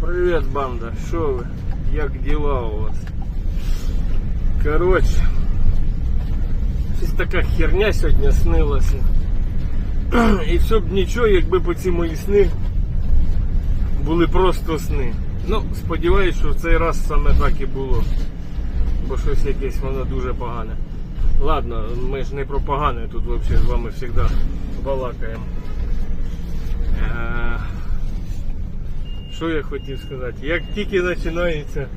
Привет, банда. Що ви? Як діла у вас? Коротше, щось така херня сьогодні снилася. І все б нічого, якби по ці мої сни були просто сни. Ну, сподіваюсь, що в цей раз саме так і було. Бо щось якесь воно дуже погане. Ладно, ми ж не про погане, тут взагалі з вами завжди балакаємо. Е, Що я хотів сказати? Як тільки починаються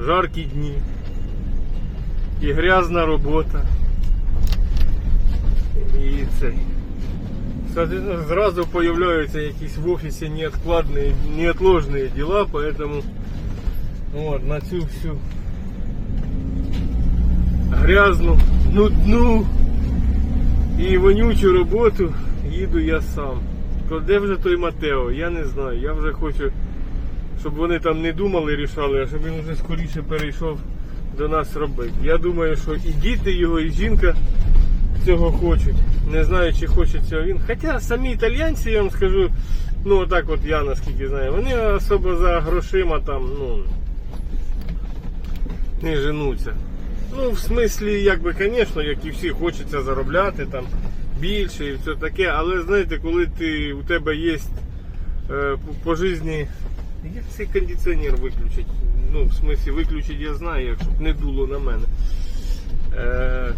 жаркі дні і грязна робота, і цей. Соответственно, зразу появляются якісь в офісі неоткладные, неотложные дела, поэтому вот, на цю всю грязну, нудну і вонючу роботу їду я сам. Де вже той Матео? Я не знаю. Я вже хочу, щоб вони там не думали, рішали, а щоб він вже скоріше перейшов до нас робити. Я думаю, що і діти його, і жінка цього хочуть. Не знаю, чи хоче цього він. Хоча самі італійці, я вам скажу, ну отак от я наскільки знаю, вони особо за грошима там, ну не женуться. Ну, в смислі, якби, звісно, як і всі, хочеться заробляти там більше і все таке, але знаєте, коли ти, у тебе є е, по, житті. Як цей кондиціонер виключить? Ну, в смислі, виключить я знаю, як щоб не дуло на мене. Е,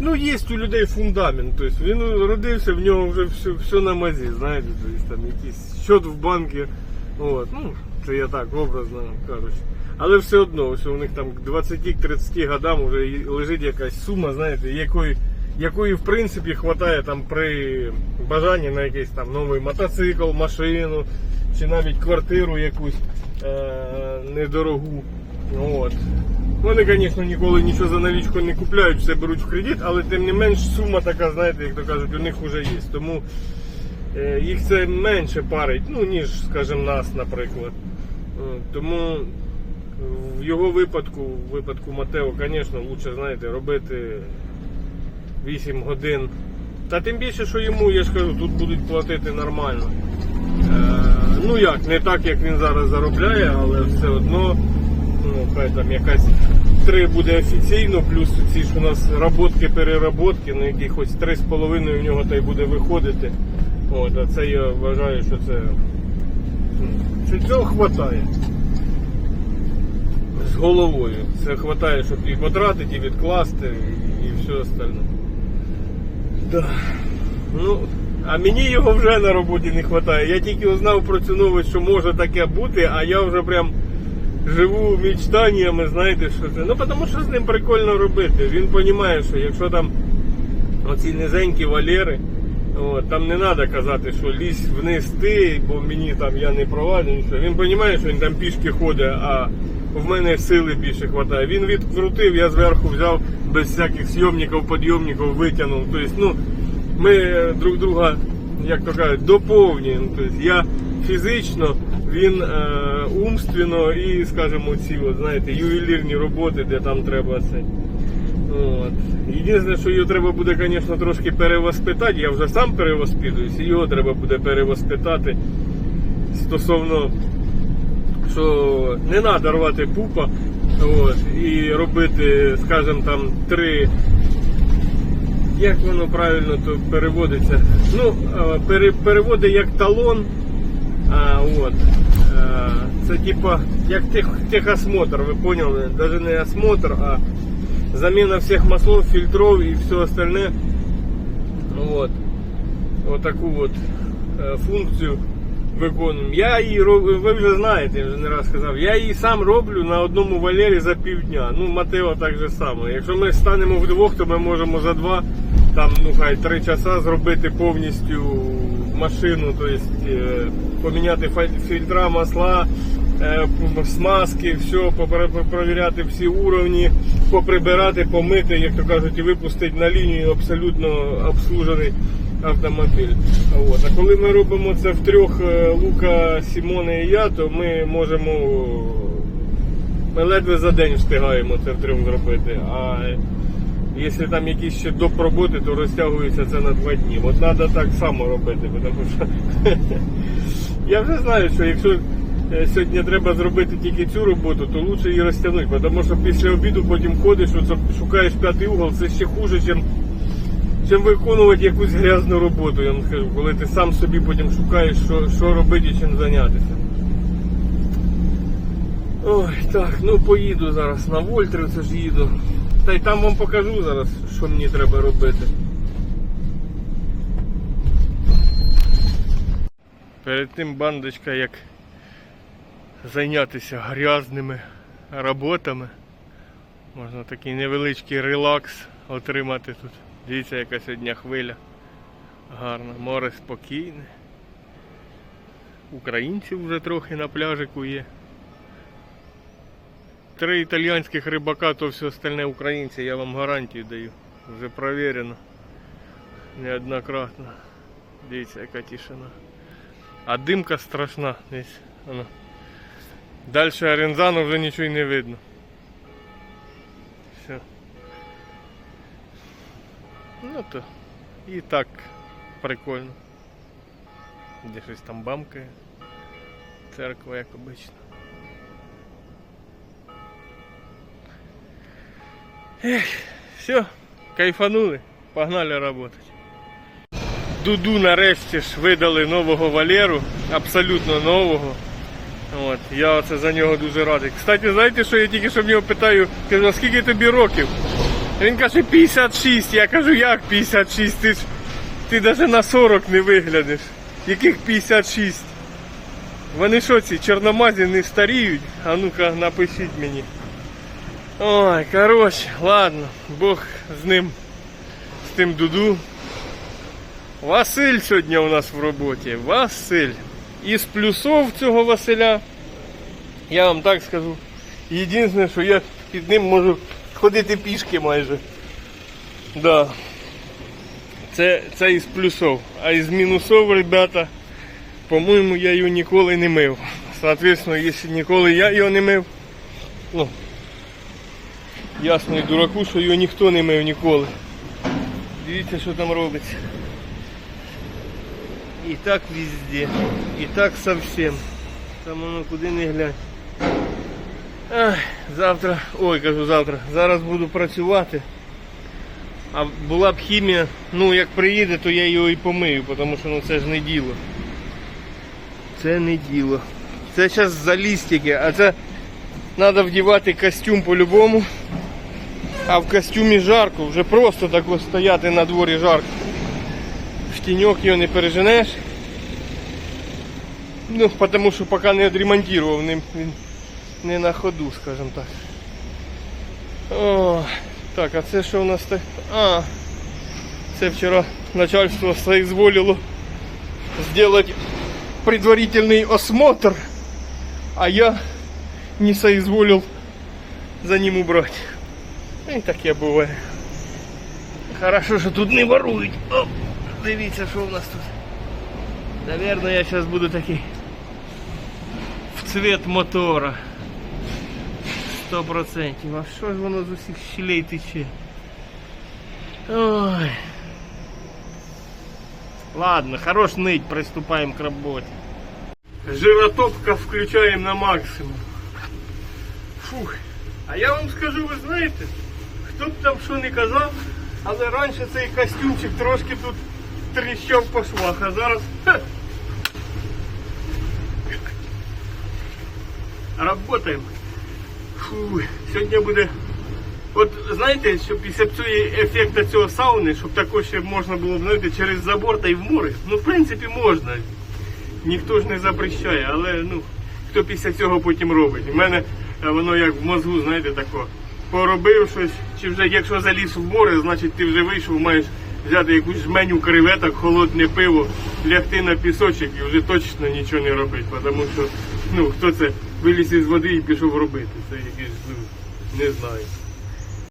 Ну, є у людей фундамент. Тобто він родився, в нього вже все, все на мазі, знаєте, тобто, там якийсь счет в банку. Ну, це я так образно кажучи. Але все одно, що у них там к 20-30 годам вже лежить якась сума, знаєте, якої, якої в принципі вистачає там при бажанні на якийсь там новий мотоцикл, машину, чи навіть квартиру якусь е- недорогу. От. Вони, звісно, ніколи нічого за налічку не купляють, все беруть в кредит, але тим не менш сума така, знаєте, як то кажуть, у них вже є. Тому е, їх це менше парить, ну, ніж, скажімо, нас, наприклад. Тому в його випадку, в випадку Матео, звісно, краще, знаєте, робити 8 годин. Та тим більше, що йому, я ж кажу, тут будуть платити нормально. Е, ну як, не так, як він зараз заробляє, але все одно, ну, хай там якась 3 буде офіційно, плюс ці ж у нас роботки, переработки, ну якихось 3,5 в нього та й буде виходити. От, а це я вважаю, що це. ну, Що цього вистачає. З головою. Це вистачає, щоб і потратити, і відкласти, і, все остальне. Да. Ну, а мені його вже на роботі не вистачає. Я тільки узнав про цю новость, що може таке бути, а я вже прям живу мечтаннями, знаєте, що це. Ну, тому що з ним прикольно робити. Він розуміє, що якщо там оці низенькі валери, от, там не треба казати, що лізь вниз ти, бо мені там я не проваджу, нічого. Він розуміє, що він там пішки ходить, а в мене сили більше вистачає. Він відкрутив, я зверху взяв без всяких зйомників, підйомників, витягнув. Тобто, ну, ми друг друга, як то кажуть, доповнюємо. Тобто, я фізично, він е, умственно і, скажімо, ці, от, знаєте, ювелірні роботи, де там треба це. От. Єдине, що його треба буде, звісно, трошки перевоспитати. Я вже сам перевоспитуюсь, і його треба буде перевоспитати стосовно, що не треба рвати пупа от, і робити, скажімо, там три. Як воно правильно то переводиться? Ну, е, пере, переводи як талон. А, от. Е, Це типа як тех, техосмотр, ви поняли? Навіть не осмотр, а замена всех маслов, фильтров и все остальное. Вот. Вот таку вот е, функцію виконуємо. Я її роблю, ви вже знаєте, я вже не раз сказав, я її сам роблю на одному валері за півдня. Ну, Матео так же само. Якщо ми станемо вдвох, то ми можемо за два, там, ну хай три часа зробити повністю машину, тобто поміняти фільтра, масла, е, смазки, все, попер- провіряти всі уровні, поприбирати, помити, як то кажуть, і випустити на лінію абсолютно обслужений автомобіль. От. А коли ми робимо це в трьох е, Лука, Сімоне і я, то ми можемо. Ми ледве за день встигаємо це втрьох зробити. А Якщо там якісь ще доп. роботи, то розтягується це на два дні. От треба так само робити, тому що я вже знаю, що якщо е, сьогодні треба зробити тільки цю роботу, то краще її розтягнути, тому що після обіду потім ходиш, шукаєш п'ятий угол, це ще хуже, ніж чим виконувати якусь грязну роботу, я вам скажу, коли ти сам собі потім шукаєш, що, що робити і чим зайнятися. Ой, так, ну поїду зараз на Вольтри, це ж їду. Та й там вам покажу зараз, що мені треба робити. Перед тим бандочка, як зайнятися грязними роботами, можна такий невеличкий релакс отримати тут. Дивіться, яка сьогодні хвиля. Гарна, море спокійне. Українців вже трохи на пляжику є. Три італійських рибака, то все остальне українці, я вам гарантію даю. Вже провірено. Неоднократно. Дивіться, яка тишина. А димка страшна. Десь. Далі Орензану вже нічого не видно. Все. Ну то і так прикольно. Де щось там бамкає. Церква, як обично. Ех, все, кайфанули, погнали работать. Дуду нарешті ж видали нового Валеру, абсолютно нового. От, я оце за нього дуже радий. Кстати, знаєте, що я тільки що в нього питаю, кажу, скільки тобі років? Він каже 56. Я кажу, як 56? Ти ж ти навіть на 40 не виглядиш. Яких 56? Вони що ці чорномазі не старіють? А ну-ка напишіть мені. Ой, коротше, ладно, Бог з ним, з тим дуду. Василь сьогодні у нас в роботі. Василь. Із плюсов цього Василя, я вам так скажу. Єдине, що я під ним можу ходити пішки майже. Да. Це, це із плюсов. А із мінусов, ребята, по-моєму, я його ніколи не мив. Соответственно, якщо ніколи я його не мив, ну, ясно і дураку, що його ніхто не мив ніколи. Дивіться, що там робиться. І так везде, і так совсем. Там воно куди не глянь. Завтра, ой, кажу завтра, зараз буду працювати. А була б хімія, ну як приїде, то я його і помию, тому що ну це ж не діло. Це не діло. Це зараз заліз тільки, а це треба вдівати костюм по-любому. А в костюмі жарко, вже просто так ось стояти на дворі жарко. В тіньок його не переженеш. Ну, тому що поки не відремонтував, він не на ходу, скажімо так. О, так, а це що у нас так? А, це вчора начальство соизволило сделать предварительный осмотр, а я не соизволил за ним убрать. І таке буває. Хорошо, що тут не ворують. Оп, дивіться, що у нас тут. Наверное, я зараз буду такий в цвет мотора. Сто процентів. А що ж воно з усіх щелей тече? Ой. Ладно, хорош ныть, приступаем к работе. Жиротопка включаем на максимум. Фух. А я вам скажу, ви знаєте, хто б там що не казав, але раніше цей костюмчик трошки тут тріщав по швах, а зараз. Ха, Работаємо. Фу, сьогодні буде. От знаєте, що після цього ефекту цього сауни, щоб також ще можна було знаєте, через забор та й в море. Ну, в принципі, можна. Ніхто ж не запрещає, але ну, хто після цього потім робить. У мене е, воно як в мозгу, знаєте, тако. Поробив щось, чи вже якщо заліз в море, значить ти вже вийшов, маєш взяти якусь жменю креветок, холодне пиво, лягти на пісочок і вже точно нічого не робити. Тому що ну, хто це виліз із води і пішов робити. Це якийсь, ну, не знаю.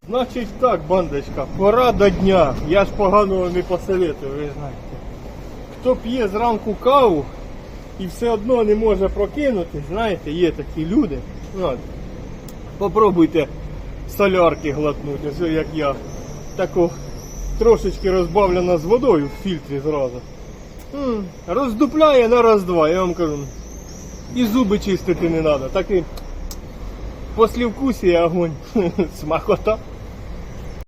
Значить так, бандочка, пора до дня. Я ж поганого не посоветую, ви знаєте. Хто п'є зранку каву і все одно не може прокинути, знаєте, є такі люди. От. Попробуйте солярки глотнути, як я. тако трошечки розбавлена з водою в фільтрі зразу. М, Роздупляє на раз-два, я вам кажу. І зуби чистити не треба. Так і послівкусія огонь. Смакота.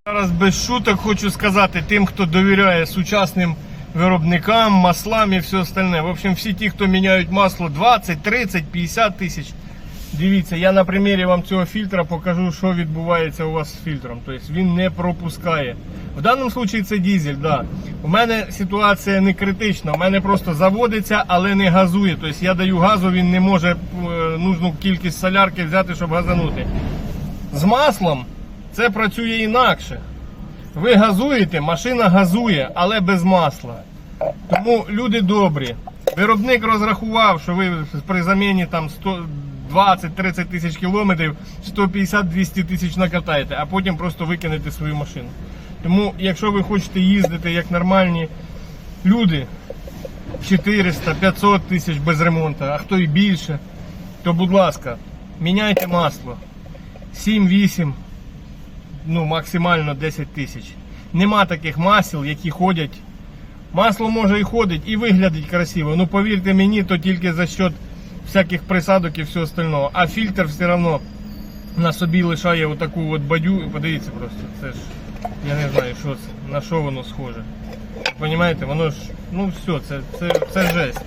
Зараз без шуток хочу сказати тим, хто довіряє сучасним виробникам, маслам і все остальне. В общем, всі ті, хто міняють масло 20, 30, 50 тисяч. Дивіться, я на примірі вам цього фільтра покажу, що відбувається у вас з фільтром. Тобто він не пропускає. В даному випадку це дізель, да. У мене ситуація не критична. У мене просто заводиться, але не газує. Тобто я даю газу, він не може е, нужну кількість солярки взяти, щоб газанути. З маслом це працює інакше. Ви газуєте, машина газує, але без масла. Тому люди добрі. Виробник розрахував, що ви при заміні там 120-30 тисяч кілометрів 150-200 тисяч накатаєте, а потім просто викинете свою машину. Тому, якщо ви хочете їздити як нормальні люди, 400-500 тисяч без ремонту, а хто і більше, то будь ласка, міняйте масло. 7-8, ну максимально 10 тисяч. Нема таких масел, які ходять. Масло може і ходить, і виглядить красиво. Ну повірте мені, то тільки за счет всяких присадок і все остального. А фільтр все одно на собі лишає отаку от бадю. Подивіться просто, це ж я не знаю, що це, на що воно схоже. Понімаєте, воно ж, ну все, це, це, це жесть.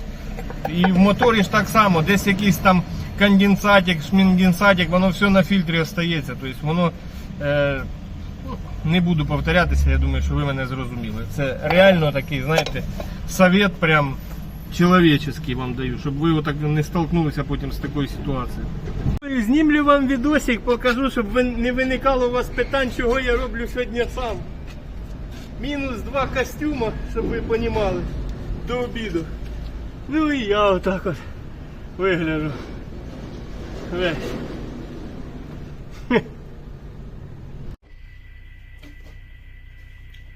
І в моторі ж так само, десь якийсь там конденсатик, шмінгенсатик, воно все на фільтрі остається. Тобто воно е, не буду повторятися, я думаю, що ви мене зрозуміли. Це реально такий, знаєте, совет прям чоловічний вам даю, щоб ви отак не столкнулися потім з такою ситуацією. Знімлю вам відосик, покажу, щоб не виникало у вас питань, чого я роблю сьогодні сам. Мінус два костюма, щоб ви розуміли, до обіду. Ну і я отак от вигляджу. Весь.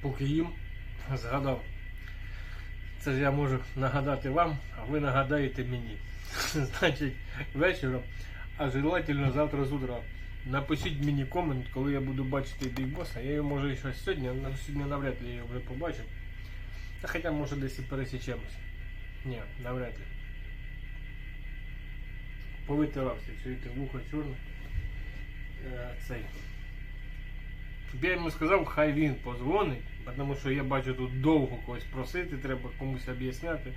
Поки їм згадав. Це ж я можу нагадати вам, а ви нагадаєте мені. Значить, вечором, а желательно завтра з утра. Напишіть мені комент, коли я буду бачити бігбоса. Я його може ще сьогодні, але сьогодні навряд ли я його вже побачу. Та хоча може десь і пересічемося. Ні, навряд ли. Повитирався, чуєте, вухо чорне. Е, Я йому сказав, хай він позвонить, тому що я бачу тут довго когось просити, треба комусь об'ясняти.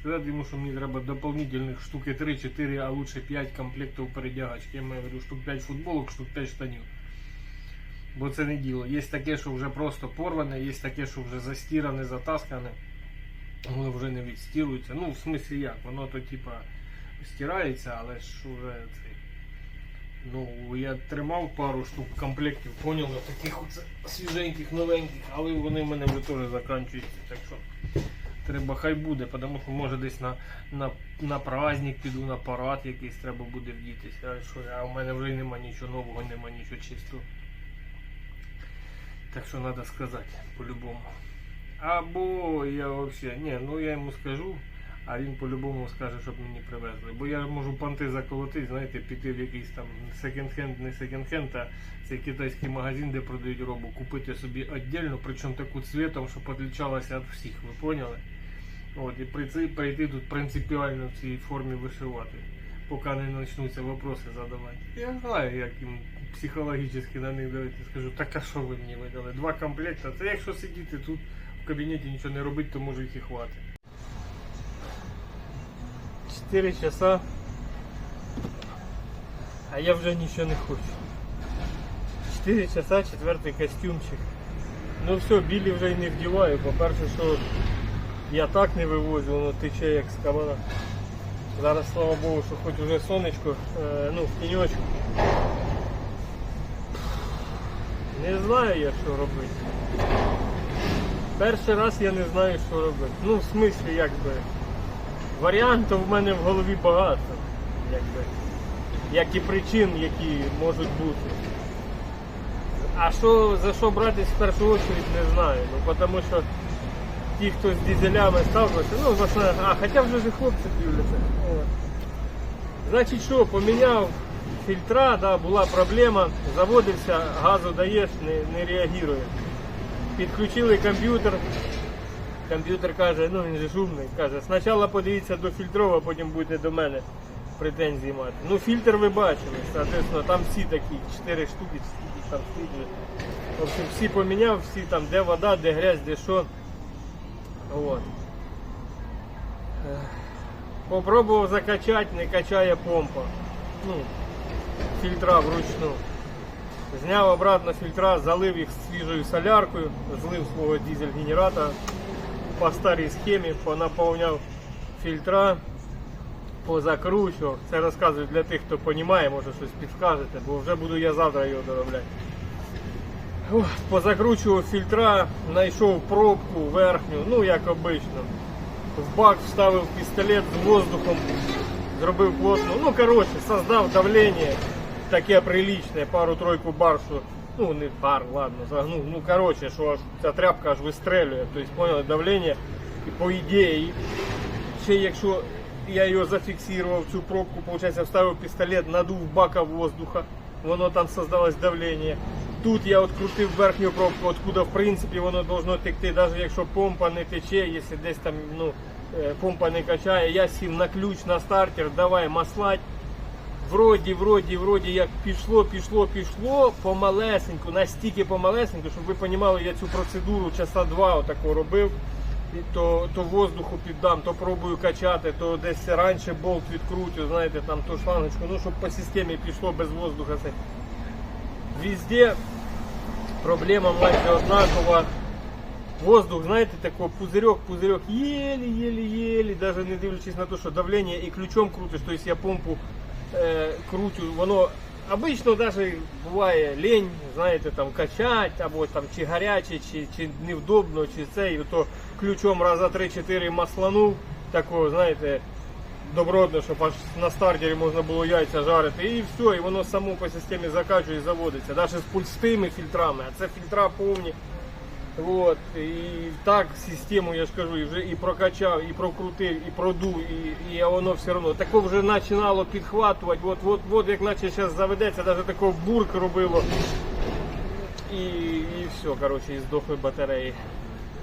Сказати йому, що мені треба дополнительних штуки 3-4, а лучше 5 комплектів передягачки. Я маю виду штук 5 футболок, штук 5 штанів. Бо це не діло. Є таке, що вже просто порване, є таке, що вже застіране, затаскане. Воно вже не відстірується. Ну, в смислі як, воно то типа стирається, але ж уже цей. Ну, я тримав пару штук комплектів, поняли, таких оце свіженьких, новеньких, але вони в мене вже теж закінчуються. Так що треба хай буде, тому що може десь на, на, на праздник піду, на парад якийсь треба буде вдітися. А що, а в мене вже нема нічого нового, нема нічого чистого. Так що треба сказати по-любому. Або я взагалі, ні, ну я йому скажу, а він по-любому скаже, щоб мені привезли. Бо я можу понти заколотити, знаєте, піти в якийсь там секонд-хенд, не секонд-хенд, а цей китайський магазин, де продають робу, купити собі віддільно, причому таку цвітом, щоб відрізнялася від всіх, ви поняли? От, і прийти, прийти тут принципіально в цій формі вишивати, поки не почнуться вопроси задавати. Я знаю, як їм психологічно на них дивитися. Скажу, так а що ви мені видали? Два комплекти. Це якщо сидіти тут в кабінеті нічого не робити, то може їх і хватить. 4 часа, а я вже нічого не хочу. 4 часа, четвертий костюмчик. Ну все, білі вже й не вдіваю. По-перше, що я так не вивозю, воно тече як з кабана. Зараз, слава Богу, що хоч уже сонечко, е, ну, в тіньочку. Не знаю я, що робити. Перший раз я не знаю, що робити. Ну, в смислі, якби. Варіантів в мене в голові багато. Якби. Як і причин, які можуть бути. А що за що братись в першу очередь не знаю. Ну тому що ті, хто з дизелями сталкивався, ну в основному, а хоча вже ж хлопці дивляться. Значить що, поміняв фільтра, да, була проблема, заводився, газу даєш, не, не реагує. Підключили комп'ютер. Комп'ютер каже, ну він же шумний, каже, спочатку подивіться до фільтрова, потім будете до мене претензії мати. Ну фільтр ви бачили, соответственно, там всі такі, 4 штуки, скільки там стоїть. В общем, всі поміняв, всі там, де вода, де грязь, де що. Вот. Попробував закачати, не качає помпа. Ну, фільтра вручну. Зняв обратно фільтра, залив їх свіжою соляркою, злив свого дизель-генератора по старій схемі, понаповняв фільтра, позакручував. Це розказую для тих, хто розуміє, може щось підскажете, бо вже буду я завтра його доробляти. Позакручував фільтра, знайшов пробку верхню, ну як обично. В бак вставив пістолет з воздухом, зробив плотно. Ну, коротше, создав давлення таке приличне, пару-тройку бар, що, ну не бар, ладно, загнув. Ну, коротше, що аж ця тряпка аж вистрелює. Тобто, поняли, давлення. І по ідеї, ще якщо я його зафіксував, цю пробку, виходить, вставив пістолет, надув бака воздуха, воно там создалось давлення. Тут я відкрутив верхню пробку, откуда в принципі воно должно текти, навіть якщо помпа не тече, якщо десь там ну, е, помпа не качає, я сів на ключ на стартер, давай маслать. Вроді, вроді, вроді, як пішло, пішло, пішло, помалесеньку, настільки помалесеньку, щоб ви розуміли, я цю процедуру часа два отако робив. То, то воздуху піддам, то пробую качати, то десь раніше болт відкрутю, знаєте, там ту шлангочку, ну щоб по системі пішло без воздуха. Везде проблема майже однакова. Воздух, знаєте, такой пузырек, пузырек, еле-еле-еле, даже не дивлячись на те, що давлення і ключом крутиш, то есть я помпу крутю, воно обично даже буває лень, знаєте, там качать, або там чи гаряче, чи, чи невдобно, чи це, і то ключом раза 3-4 масланув, такого, знаєте, добротно, щоб аж на стартері можна було яйця жарити, і все, і воно само по системі закачує і заводиться. Навіть з пульстими фільтрами, а це фільтра повні. Вот, і так систему, я ж кажу, і вже і прокачав, і прокрутив, і продув, і, і воно все одно. Тако вже починало підхватувати, от, от, от як наче зараз заведеться, навіть такого бурк робило. І, і все, коротше, і здохли батареї,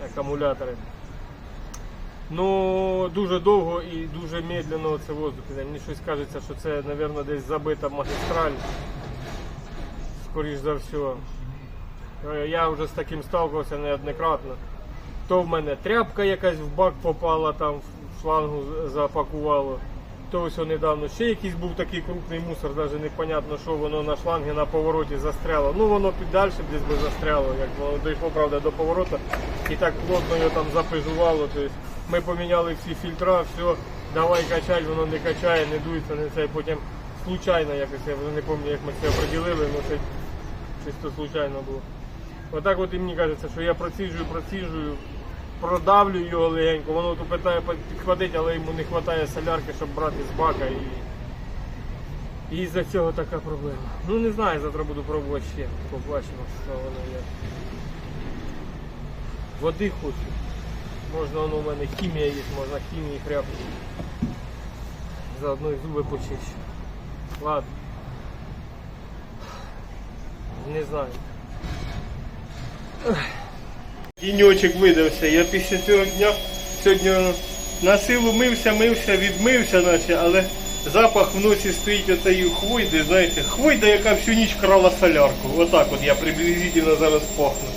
акумулятори. Ну, дуже довго і дуже медленно це воздух. Мені щось кажеться, що це, мабуть, десь забита магістраль. Скоріш за все. Е, Я вже з таким сталкувався неоднократно. То в мене тряпка якась в бак попала, там в шлангу запакувало. То ось недавно ще якийсь був такий крупний мусор, навіть непонятно, що воно на шлангі на повороті застряло. Ну воно під далі десь би застряло, як воно дійшло, правда, до повороту. І так плотно його там запижувало. Тобто ми поміняли всі фільтра, все, давай качать, воно не качає, не дується, не це. Потім случайно якось, я вже не пам'ятаю, як ми це оприділили, ну це чисто случайно було. Отак от і мені кажеться, що я проціжую, проціжую, продавлю його легенько, воно тут питає підхватити, але йому не вистачає солярки, щоб брати з бака і. І за цього така проблема. Ну не знаю, завтра буду пробувати ще. Побачимо, що воно є. Води хочу. Можна воно в мене хімія є, можна хімії хряпнути. Заодно і зуби почищу. Ладно. Не знаю. Діньочок видався. Я після цього дня сьогодні на силу мився, мився, відмився, наче, але запах вночі стоїть оцеї хвойди, знаєте, хвойда, яка всю ніч крала солярку. Отак от я приблизительно зараз пахну.